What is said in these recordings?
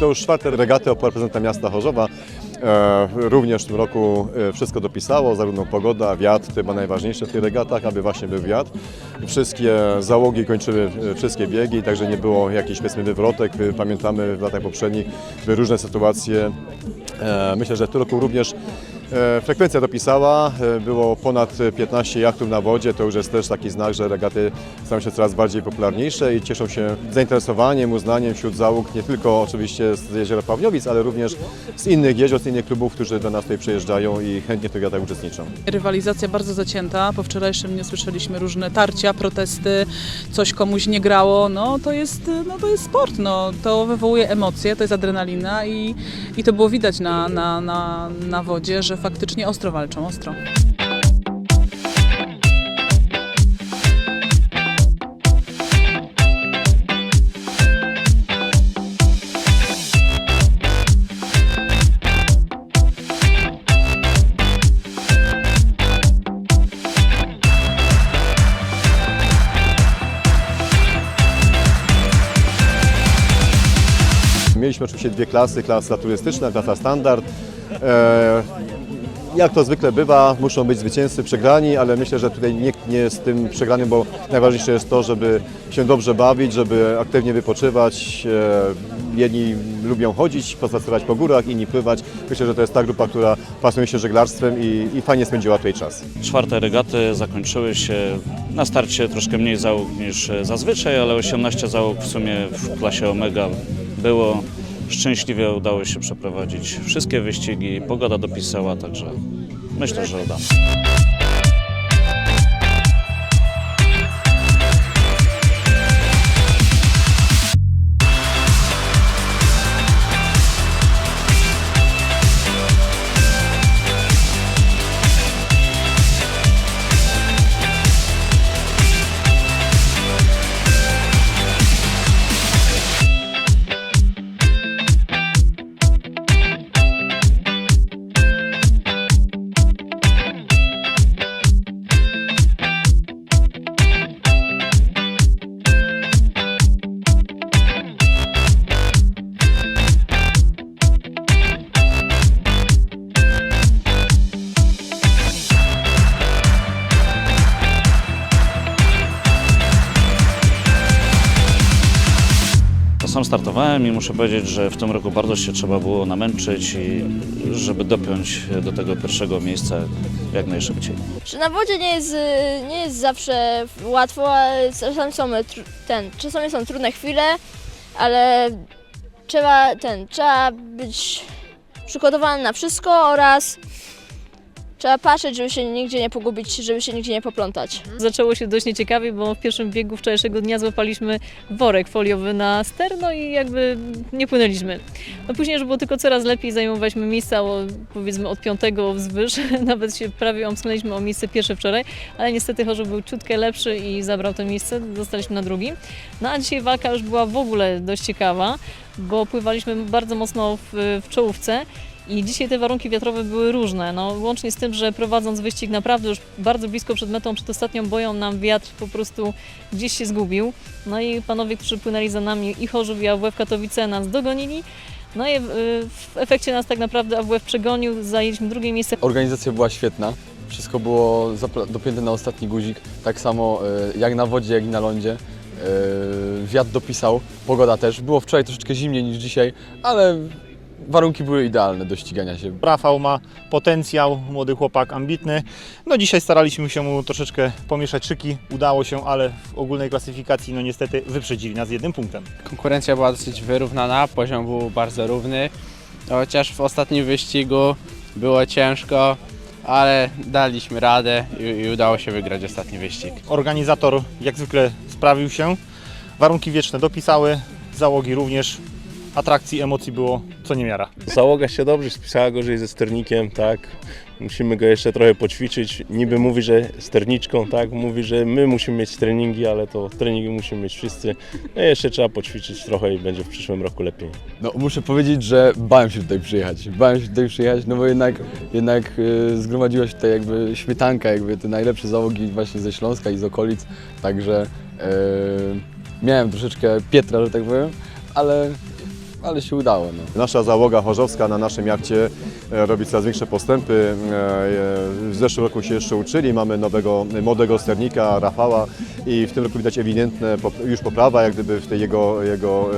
To już czwarte regaty o reprezenta miasta Chorzowa. E, również w tym roku e, wszystko dopisało, zarówno pogoda, wiatr, chyba najważniejsze w tych regatach, aby właśnie był wiatr. Wszystkie załogi kończyły e, wszystkie biegi, także nie było jakichś powiedzmy wywrotek. Pamiętamy w latach poprzednich były różne sytuacje. Myślę, że w tym roku również Frekwencja dopisała, e, było ponad 15 jachtów na wodzie, to już jest też taki znak, że regaty stają się coraz bardziej popularniejsze i cieszą się zainteresowaniem, uznaniem wśród załóg, nie tylko oczywiście z jeziora Pawniowic, ale również z innych jezior, z innych klubów, którzy do nas tutaj przyjeżdżają i chętnie w tych regatach uczestniczą. Rywalizacja bardzo zacięta. Po wczorajszym nie słyszeliśmy różne tarcia, protesty, coś komuś nie grało. No to jest, no, to jest sport, no. to wywołuje emocje, to jest adrenalina i, i to było widać na, na, na, na wodzie, że faktycznie ostro walczą, ostro. Mieliśmy oczywiście dwie klasy, klasa turystyczna, klasa standard. Jak to zwykle bywa, muszą być zwycięzcy przegrani, ale myślę, że tutaj nikt nie jest tym przegranym, bo najważniejsze jest to, żeby się dobrze bawić, żeby aktywnie wypoczywać. E, jedni lubią chodzić, pospacerować po górach, inni pływać. Myślę, że to jest ta grupa, która pasuje się żeglarstwem i, i fajnie spędziła tutaj czas. Czwarte regaty zakończyły się na starcie troszkę mniej załóg niż zazwyczaj, ale 18 załóg w sumie w klasie Omega było. Szczęśliwie udało się przeprowadzić wszystkie wyścigi, pogoda dopisała, także myślę, że uda. Startowałem i muszę powiedzieć, że w tym roku bardzo się trzeba było namęczyć, i żeby dopiąć do tego pierwszego miejsca jak najszybciej. na wodzie nie jest, nie jest zawsze łatwo, czasami są, ten, czasami są trudne chwile, ale trzeba, ten, trzeba być przygotowanym na wszystko oraz trzeba patrzeć, żeby się nigdzie nie pogubić, żeby się nigdzie nie poplątać. Zaczęło się dość nieciekawie, bo w pierwszym biegu wczorajszego dnia złapaliśmy worek foliowy na sterno i jakby nie płynęliśmy. No później już było tylko coraz lepiej, zajmowaliśmy miejsca o, powiedzmy od piątego wzwyż, nawet się prawie omsknęliśmy o miejsce pierwsze wczoraj, ale niestety Chorzów był ciutkę lepszy i zabrał to miejsce, zostaliśmy na drugim. No a dzisiaj walka już była w ogóle dość ciekawa, bo pływaliśmy bardzo mocno w, w czołówce i dzisiaj te warunki wiatrowe były różne, no, łącznie z tym, że prowadząc wyścig naprawdę już bardzo blisko przed metą, przed ostatnią boją nam wiatr po prostu gdzieś się zgubił. No i panowie, którzy płynęli za nami i Chorzów i AWF Katowice nas dogonili. No i y, w efekcie nas tak naprawdę AWF przegonił, zajęliśmy drugie miejsce. Organizacja była świetna. Wszystko było dopięte na ostatni guzik. Tak samo e, jak na wodzie, jak i na lądzie. E, Wiatr dopisał, pogoda też. Było wczoraj troszeczkę zimniej niż dzisiaj, ale warunki były idealne do ścigania się. Rafał ma potencjał, młody chłopak, ambitny. No dzisiaj staraliśmy się mu troszeczkę pomieszać szyki, udało się, ale w ogólnej klasyfikacji no niestety wyprzedzili nas jednym punktem. Konkurencja była dosyć wyrównana, poziom był bardzo równy, chociaż w ostatnim wyścigu było ciężko, ale daliśmy radę i, i udało się wygrać ostatni wyścig. Organizator jak zwykle sprawił się, warunki wieczne dopisały, załogi również, atrakcji, emocji było co niemiara. Załoga się dobrze spisała gorzej ze sternikiem, tak. Musimy go jeszcze trochę poćwiczyć. Niby mówi, że sterniczką, tak. Mówi, że my musimy mieć treningi, ale to treningi musimy mieć wszyscy. No i jeszcze trzeba poćwiczyć trochę i będzie w przyszłym roku lepiej. No, muszę powiedzieć, że bałem się tutaj przyjechać. Bałem się tutaj przyjechać, no bo jednak, jednak e, zgromadziła się tutaj jakby śmietanka, jakby te najlepsze załogi właśnie ze Śląska i z okolic. Także e, miałem troszeczkę Pietra, że tak powiem, ale ale się udało. No. Nasza załoga chorzowska na naszym jachcie e, robi coraz większe postępy. E, e, W zeszłym roku się jeszcze uczyli, mamy nowego młodego sternika Rafała i w tym roku widać ewidentne już poprawa jak gdyby w tej jego, jego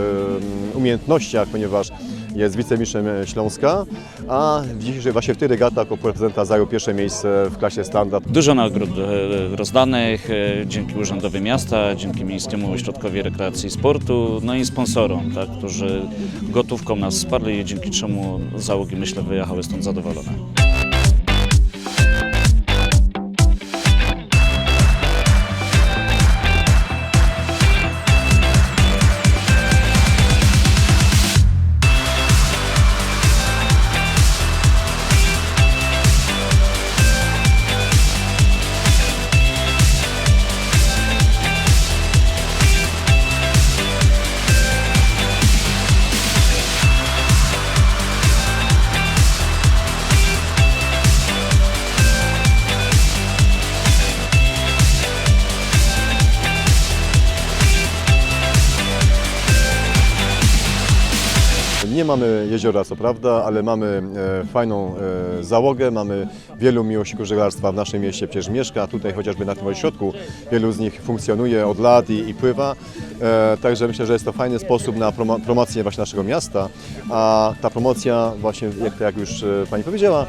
umiejętnościach, ponieważ jest wicemistrzem Śląska, a w dzisiejszej, właśnie w tych regatach reprezenta zajął pierwsze miejsce w klasie standard. Dużo nagród e, rozdanych e, dzięki Urzędowi Miasta, dzięki Miejskiemu Ośrodkowi Rekreacji i Sportu, no i sponsorom, tak, którzy gotówką nas wsparli, dzięki czemu załogi myślę wyjechały stąd zadowolone. Nie mamy jeziora, co prawda, ale mamy e, fajną e, załogę, mamy wielu miłośników żeglarstwa w naszym mieście przecież mieszka, tutaj chociażby na tym ośrodku. Wielu z nich funkcjonuje od lat i, i pływa, e, także myślę, że jest to fajny sposób na promo, promocję właśnie naszego miasta, a ta promocja właśnie, jak, jak już Pani powiedziała,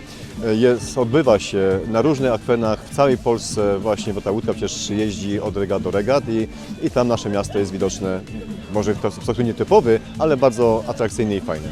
jest, odbywa się na różnych akwenach w całej Polsce właśnie, bo ta łódka przecież jeździ od regat do regat i, i tam nasze miasto jest widoczne, może w sposób nietypowy, ale bardzo atrakcyjny i fajny.